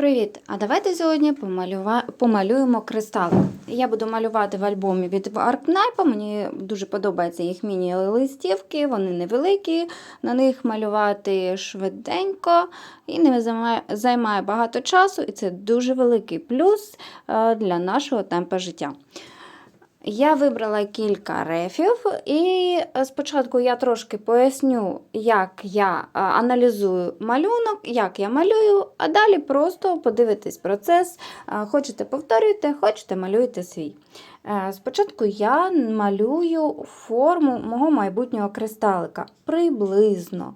Привіт! А давайте сьогодні помалюва... помалюємо кристали. Я буду малювати в альбомі від Аркнайпа. Мені дуже подобаються їх міні-листівки, вони невеликі, на них малювати швиденько і не займає, багато часу, і це дуже великий плюс е, для нашого темпа життя. Я вибрала кілька рефів, і спочатку я трошки поясню, як я аналізую малюнок, як я малюю, а далі просто подивитись процес. А, Хочете повторюйте, хочете малюйте свій. Е, Спочатку я малюю форму мого майбутнього кристалика приблизно.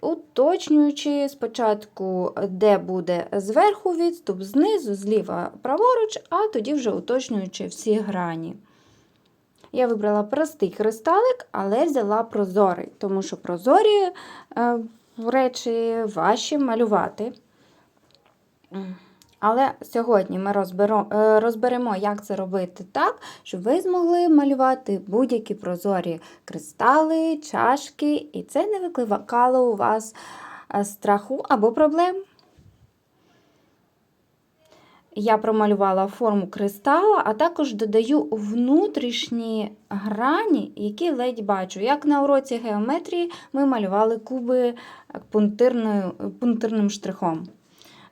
Уточнюючи спочатку, де буде зверху відступ, знизу, зліва праворуч, а тоді вже уточнюючи всі грані. Я вибрала простий кристалик, але взяла прозорий, тому що прозорі е, речі важче малювати. Але сьогодні ми розберемо, розберемо, як це робити так, щоб ви змогли малювати будь-які прозорі кристали, чашки, і це не викликало у вас е, страху або проблем. Я промалювала форму кристала, а також додаю внутрішні грані, які ледь бачу. Як на уроці геометрії ми малювали куби пунктирним штрихом.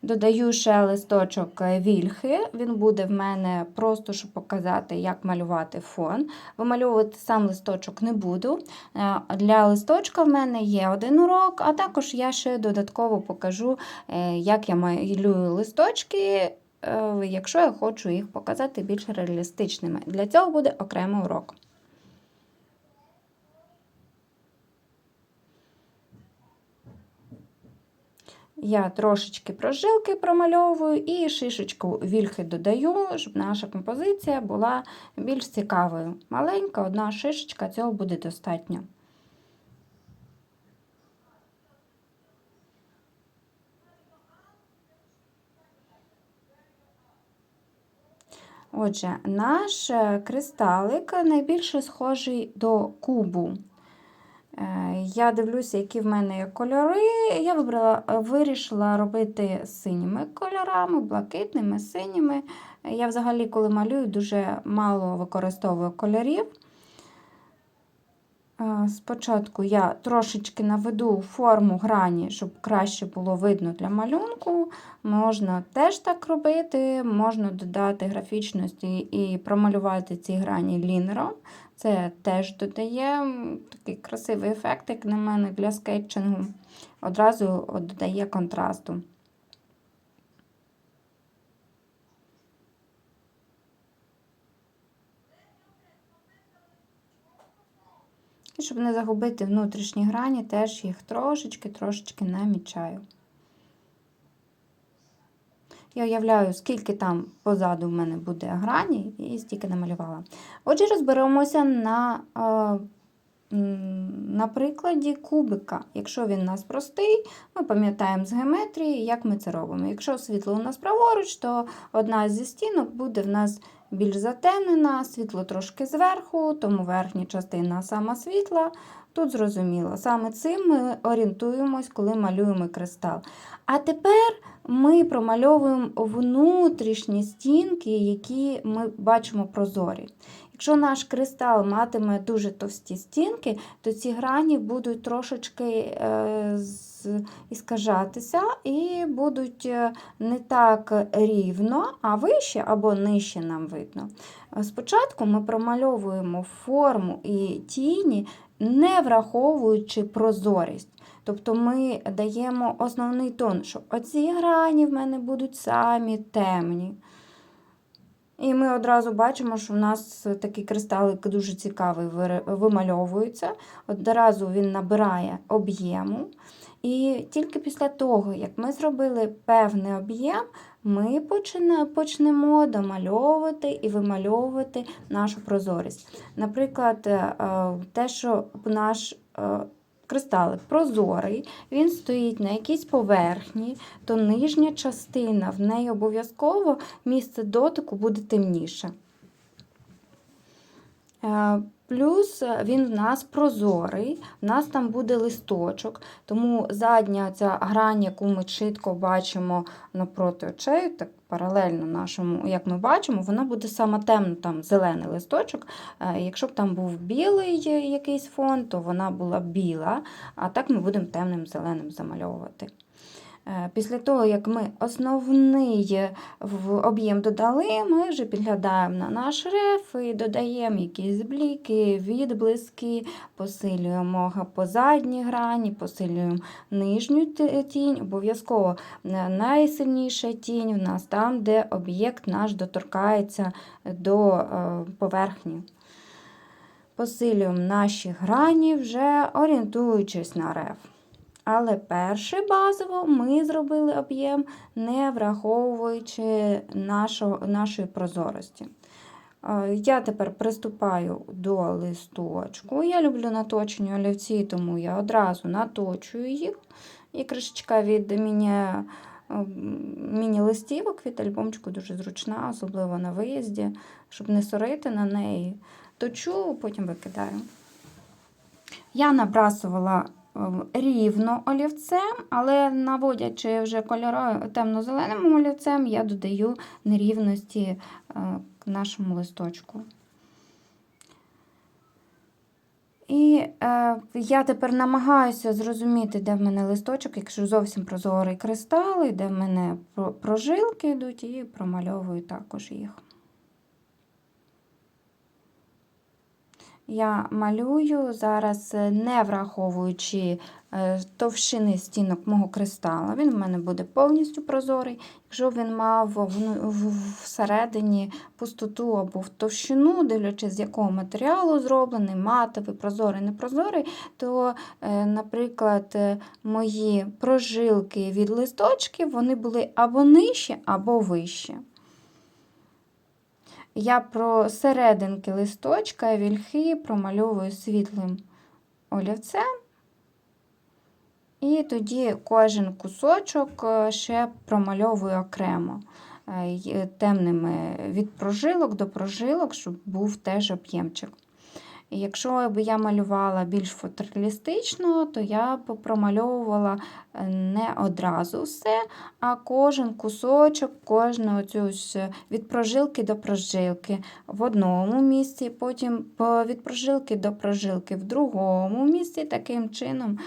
Додаю ще листочок вільхи, він буде в мене просто, щоб показати, як малювати фон. Вимальовувати сам листочок не буду. Для листочка в мене є один урок, а також я ще додатково покажу, як я малюю листочки, якщо я хочу їх показати більш реалістичними. Для цього буде окремий урок. Я трошечки прожилки промальовую і шишечку вільхи додаю, щоб наша композиція була більш цікавою. Маленька одна шишечка, цього буде достатньо. Отже, наш кристалик найбільше схожий до кубу. Я дивлюся, які в мене є кольори. Я вибрала, вирішила робити синіми кольорами, блакитними, синіми. Я взагалі, коли малюю, дуже мало використовую кольорів. Спочатку я трошечки наведу форму грані, щоб краще було видно для малюнку. Можна теж так робити, можна додати графічності і промалювати ці грані лінером. Це теж додає такий красивий ефект, як на мене, для скетчингу. Одразу додає контрасту. І щоб не загубити внутрішні грані, теж їх трошечки-трошечки намічаю. Я уявляю, скільки там позаду в мене буде грані, і стільки намалювала. Отже, розберемося на на прикладі кубика. Якщо він у нас простий, ми пам'ятаємо з геометрії, як ми це робимо. Якщо світло у нас праворуч, то одна зі стінок буде в нас більш затемнена, світло трошки зверху, тому верхня частина сама світла. Тут зрозуміло, саме цим ми орієнтуємось, коли малюємо кристал. А тепер ми промальовуємо внутрішні стінки, які ми бачимо прозорі. Якщо наш кристал матиме дуже товсті стінки, то ці грані будуть трошечки е, іскажатися і будуть е, не так рівно, а вище або нижче нам видно. Спочатку ми промальовуємо форму і тіні, не враховуючи прозорість. Тобто ми даємо основний тон, що оці грані в мене будуть самі темні. І ми одразу бачимо, що в нас такий кристалик дуже цікавий вимальовується. Одразу він набирає об'єму. І тільки після того, як ми зробили певний об'єм, ми почнемо домальовувати і вимальовувати нашу прозорість. Наприклад, е, те, що наш е, кристалик прозорий, він стоїть на якійсь поверхні, то нижня частина в неї обов'язково місце дотику буде темніше. Плюс е, він в нас прозорий, в нас там буде листочок, тому задня ця грань, яку ми чітко бачимо напроти очей, так паралельно нашому, як ми бачимо, вона буде саме темно, там зелений листочок. Е, якщо б там був білий якийсь фон, то вона була біла, а так ми будемо темним зеленим замальовувати. Е, після того, як ми основний об'єм додали, ми вже підглядаємо на наш реф і додаємо якісь бліки, відблиски, посилюємо по задній грані, посилюємо нижню тінь. Обов'язково е, найсильніша тінь в нас там, де об'єкт наш доторкається до е, поверхні. Посилюємо наші грані, вже орієнтуючись на реф. Але перше базово ми зробили об'єм, не враховуючи нашого, нашої прозорості. Е, я тепер приступаю до листочку. Я люблю наточені олівці, тому я одразу наточую їх. І кришечка від міні-листівок від альбомчику дуже зручна, особливо на виїзді, щоб не сорити на неї. Точу, потім викидаю. Я набрасувала рівно олівцем, але наводячи вже кольоровим темно-зеленим олівцем, я додаю нерівності е, к нашому листочку. І е, я тепер намагаюся зрозуміти, де в мене листочок, якщо зовсім прозорий кристал, і де в мене прожилки йдуть, і промальовую також їх. Я малюю зараз, е, не враховуючи е, товщини стінок мого кристала. Він в мене буде повністю прозорий. Якщо він мав всередині пустоту або в товщину, дивлячись, з якого матеріалу зроблений, матовий, прозорий, непрозорий, то, е, наприклад, мої прожилки від листочків вони були або нижчі, або вищі. Я про серединки листочка вільхи промальовую світлим олівцем. І тоді кожен кусочок е, ще промальовую окремо е, темними від прожилок до прожилок, щоб був теж об'ємчик. Якщо б я малювала більш фотореалістично, то я б промальовувала е, не одразу все, а кожен кусочок, кожну оцю від прожилки до прожилки в одному місці, потім від прожилки до прожилки в другому місці, таким чином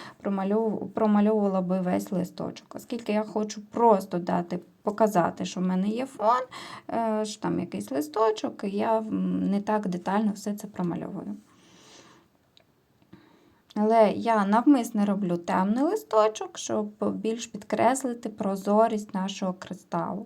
промальовувала би весь листочок. Оскільки я хочу просто дати. Показати, що в мене є фон, е, що там якийсь листочок, і я не так детально все це промальовую. Але я навмисно роблю темний листочок, щоб більш підкреслити прозорість нашого кристалу.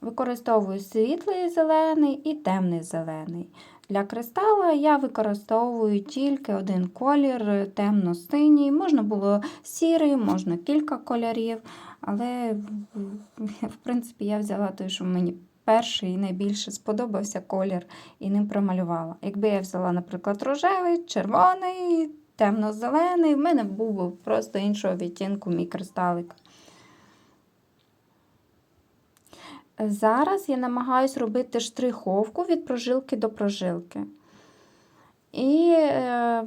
Використовую світлий зелений і темний зелений. Для кристала я використовую тільки один колір, темно-синій. Можна було сірий, можна кілька кольорів, але, в принципі, я взяла той, що мені перший і найбільше сподобався колір і ним промалювала. Якби я взяла, наприклад, рожевий, червоний, темно-зелений, в мене був би просто іншого відтінку мій кристалик. Зараз я намагаюся робити штриховку від прожилки до прожилки. І е,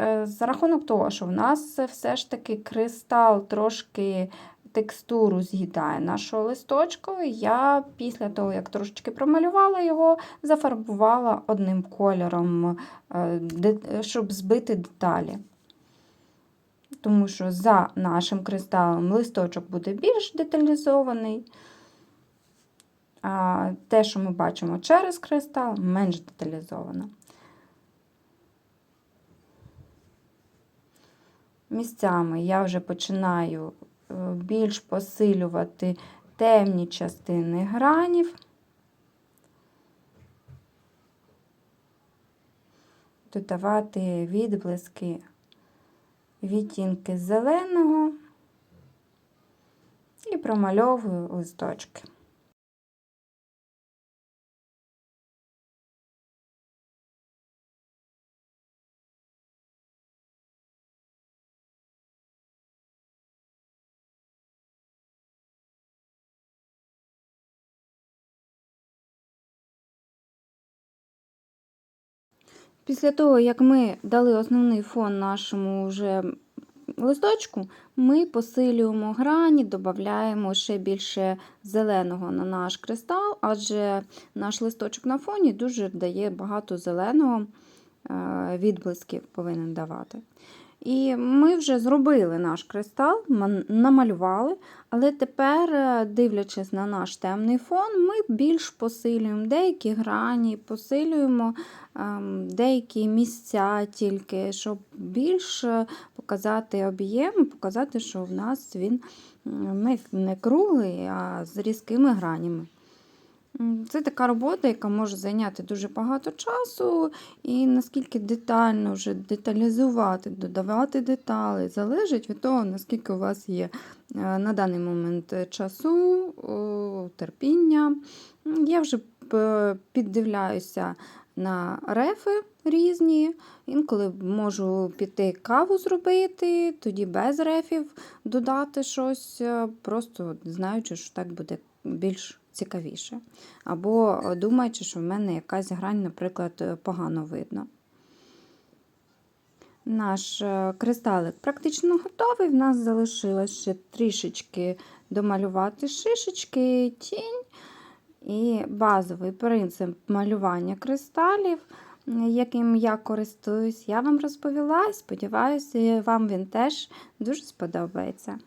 е, за рахунок того, що в нас все ж таки кристал трошки текстуру з'їдає нашого листочку, я після того, як трошечки промалювала його, зафарбувала одним кольором, е, щоб збити деталі. Тому що за нашим кристалом листочок буде більш деталізований, а те, що ми бачимо через кристал, менш деталізовано. Місцями я вже починаю більш посилювати темні частини гранів. Додавати відблиски відтінки зеленого і промальовую листочки. Після того, як ми дали основний фон нашому вже листочку, ми посилюємо грані, додаємо ще більше зеленого на наш кристал, адже наш листочок на фоні дуже дає багато зеленого е, відблисків повинен давати. І ми вже зробили наш кристал, намалювали, але тепер, е, дивлячись на наш темний фон, ми більш посилюємо деякі грані, посилюємо ем, деякі місця тільки, щоб більш е, показати об'єм показати, що в нас він не, не круглий, а з різкими гранями. Це така робота, яка може зайняти дуже багато часу, і наскільки детально вже деталізувати, додавати деталі, залежить від того, наскільки у вас є е, на даний момент часу, терпіння. Я вже піддивляюся на рефи різні. Інколи можу піти каву зробити, тоді без рефів додати щось, е, просто знаючи, що так буде більш цікавіше. Або е, думаючи, що в мене якась грань, наприклад, е, погано видно. Наш е, кристалик практично готовий. В нас залишилось ще трішечки домалювати шишечки, тінь. І базовий принцип малювання кристалів, яким я користуюсь, я вам розповіла сподіваюся, вам він теж дуже сподобається.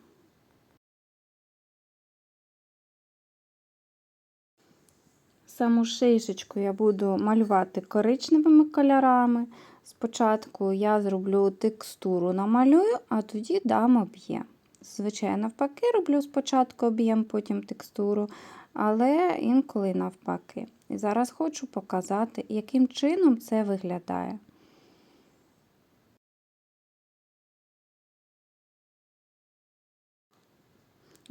Саму шишечку я буду малювати коричневими кольорами. Спочатку я зроблю текстуру, намалюю, а тоді дам об'єм. Звичайно, навпаки, роблю спочатку об'єм, потім текстуру, але інколи навпаки. І зараз хочу показати, яким чином це виглядає.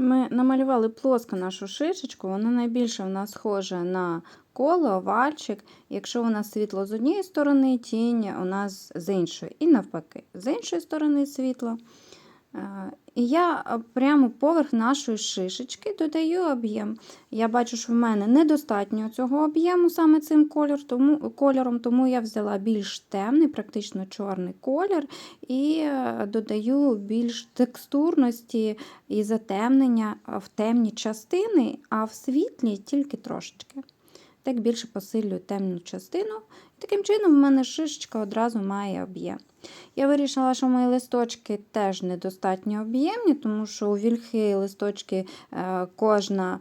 Ми намалювали плоско нашу шишечку, вона найбільше в нас схожа на коло, овальчик. Якщо у нас світло з однієї сторони, тінь у нас з іншої. І навпаки, з іншої сторони світло. Е, І я е, прямо поверх нашої шишечки додаю об'єм. Я бачу, що в мене недостатньо цього об'єму саме цим кольор, тому, кольором, тому я взяла більш темний, практично чорний колір, і е, додаю більш текстурності і затемнення в темні частини, а в світлі тільки трошечки. Так більше посилюю темну частину. І Таким чином, в мене шишечка одразу має об'єм. Я вирішила, що мої листочки теж недостатньо об'ємні, тому що у вільхи листочки е, кожна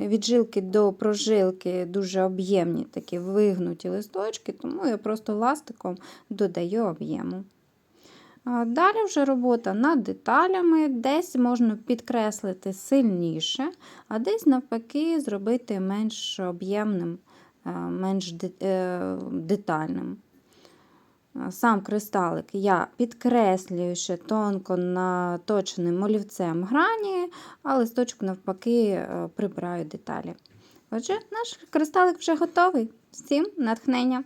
від жилки до прожилки дуже об'ємні, такі вигнуті листочки, тому я просто ластиком додаю об'єму. Далі вже робота над деталями, десь можна підкреслити сильніше, а десь навпаки зробити менш об'ємним, е, менш е, детальним. Сам кристалик я підкреслюю ще тонко наточеним олівцем грані, а листочок навпаки е, прибираю деталі. Отже, наш кристалик вже готовий. Всім натхнення!